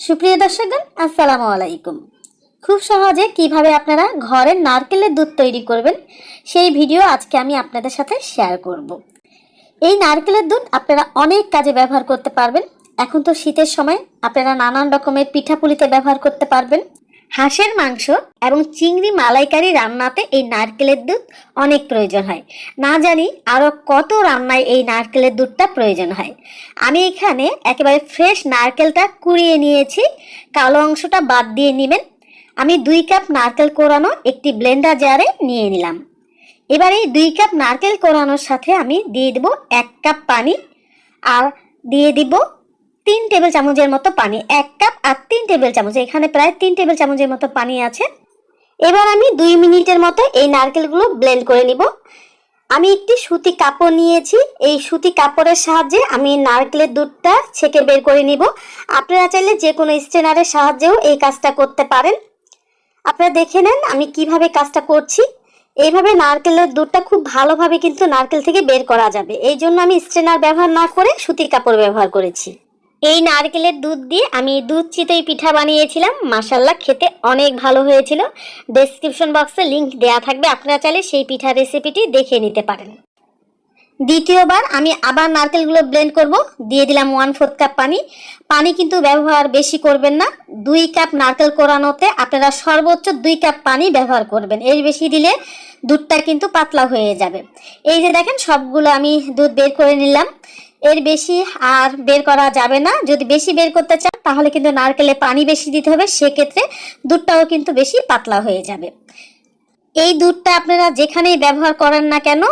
সুপ্রিয় দর্শকগণ আসসালামু আলাইকুম। খুব সহজে কীভাবে আপনারা ঘরে নারকেলের দুধ তৈরি করবেন, সেই ভিডিও আজকে আমি আপনাদের সাথে শেয়ার করব। এই নারকেলের দুধ আপনারা অনেক কাজে ব্যবহার করতে পারবেন। এখন তো শীতের সময়, আপনারা নানান রকমের পিঠাপুলিতে ব্যবহার করতে পারবেন। হাঁসের মাংস এবং চিংড়ি মালাইকারি রান্নাতে এই নারকেলের দুধ অনেক প্রয়োজন হয়। না জানি আরও কত রান্নায় এই নারকেলের দুধটা প্রয়োজন হয়। আমি এখানে একেবারে ফ্রেশ নারকেলটা কুড়িয়ে নিয়েছি। কালো অংশটা বাদ দিয়ে নেবেন। আমি দুই কাপ নারকেল কোরানো একটি ব্লেন্ডার জারে নিয়ে নিলাম। এবার এই দুই কাপ নারকেল কোরানোর সাথে আমি দিয়ে দেবো এক কাপ পানি। আর দিয়ে দিব তিন টেবিল চামচের মতো পানি, এক কাপ আর তিন টেবিল চামচ। এখানে প্রায় তিন টেবিল চামচের মতো পানি আছে। এবার আমি দুই মিনিটের মতো এই নারকেলগুলো ব্লেন্ড করে নিব। আমি একটি সুতি কাপড় নিয়েছি। এই সুতি কাপড়ের সাহায্যে আমি নারকেলের দুধটা ছেঁকে বের করে নিব। আপনারা চাইলে যে কোনো স্ট্রেনারের সাহায্যেও এই কাজটা করতে পারেন। আপনারা দেখে নেন আমি কীভাবে কাজটা করছি। এইভাবে নারকেলের দুধটা খুব ভালোভাবে কিন্তু নারকেল থেকে বের করা যাবে। এই জন্য আমি স্ট্রেনার ব্যবহার না করে সুতির কাপড় ব্যবহার করেছি। এই নারকেলের দুধ দিয়ে আমি দুধ চিতই পিঠা বানিয়েছিলাম। মাসাল্লাহ খেতে অনেক ভালো হয়েছিল। ডেসক্রিপশন বক্সে লিংক দেয়া থাকবে, আপনারা চাইলে সেই পিঠা রেসিপিটি দেখে নিতে পারেন। দ্বিতীয়বার আমি আবার নারকেলগুলো ব্লেন্ড করব। দিয়ে দিলাম ওয়ান ফোর্থ কাপ পানি। পানি কিন্তু ব্যবহার বেশি করবেন না। দুই কাপ নারকেল কোরানোতে আপনারা সর্বোচ্চ দুই কাপ পানি ব্যবহার করবেন। এর বেশি দিলে দুধটা কিন্তু পাতলা হয়ে যাবে। এই যে দেখেন, সবগুলো আমি দুধ বের করে নিলাম। এর বেশি আর বের করা যাবে না। যদি বেশি বের করতে চান, তাহলে কিন্তু নারকেলে পানি বেশি দিতে হবে। সেক্ষেত্রে দুধটাও কিন্তু বেশি পাতলা হয়ে যাবে। এই দুধটা আপনারা যেখানেই ব্যবহার করেন না কেন,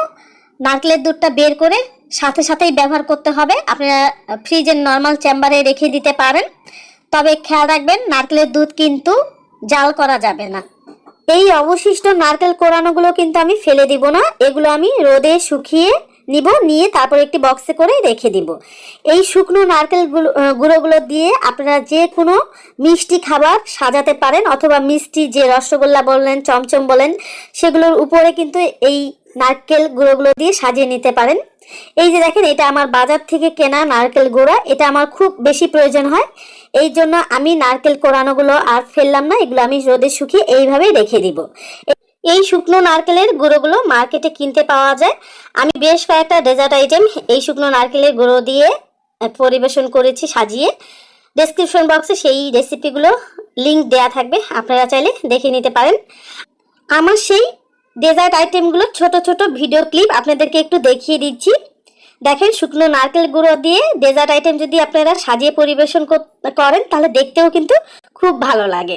নারকেলের দুধটা বের করে সাথে সাথেই ব্যবহার করতে হবে। আপনারা ফ্রিজের নর্মাল চেম্বারে রেখে দিতে পারেন। তবে খেয়াল রাখবেন, নারকেলের দুধ কিন্তু জাল করা যাবে না। এই অবশিষ্ট নারকেল কোরানোগুলো কিন্তু আমি ফেলে দিব না। এগুলো আমি রোদে শুকিয়ে নিব, নিয়ে তারপর একটি বক্সে করে রেখে দিব। এই শুকনো নারকেল গুঁড়োগুলো দিয়ে আপনারা যে কোনো মিষ্টি খাবার সাজাতে পারেন অথবা মিষ্টি যে রসগোল্লা বললেন, চমচম বলেন, সেগুলোর উপরে কিন্তু এই নারকেল গুঁড়োগুলো দিয়ে সাজিয়ে নিতে পারেন। এই যে দেখেন, এটা আমার বাজার থেকে কেনা নারকেল গুঁড়া। এটা আমার খুব বেশি প্রয়োজন হয়। এই জন্য আমি নারকেল কোরানোগুলো আর ফেললাম না, এগুলো আমি রোদে শুকিয়ে এইভাবেই রেখে দিব। এই শুকনো নারকেলের গুঁড়োগুলো মার্কেটে কিনতে পাওয়া যায়। আমি বেশ কয়েকটা ডেজার্ট আইটেম এই শুকনো নারকেলের গুঁড়ো দিয়ে পরিবেশন করেছি, সাজিয়ে। ডেসক্রিপশন বক্সে সেই রেসিপিগুলো লিঙ্ক দেয়া থাকবে, আপনারা চাইলে দেখে নিতে পারেন। আমার সেই ডেজার্ট আইটেমগুলো ছোট ছোট ভিডিও ক্লিপ আপনাদেরকে একটু দেখিয়ে দিচ্ছি। দেখেন, শুকনো নারকেল গুঁড়ো দিয়ে ডেজার্ট আইটেম যদি আপনারা সাজিয়ে পরিবেশন করেন, তাহলে দেখতেও কিন্তু খুব ভালো লাগে।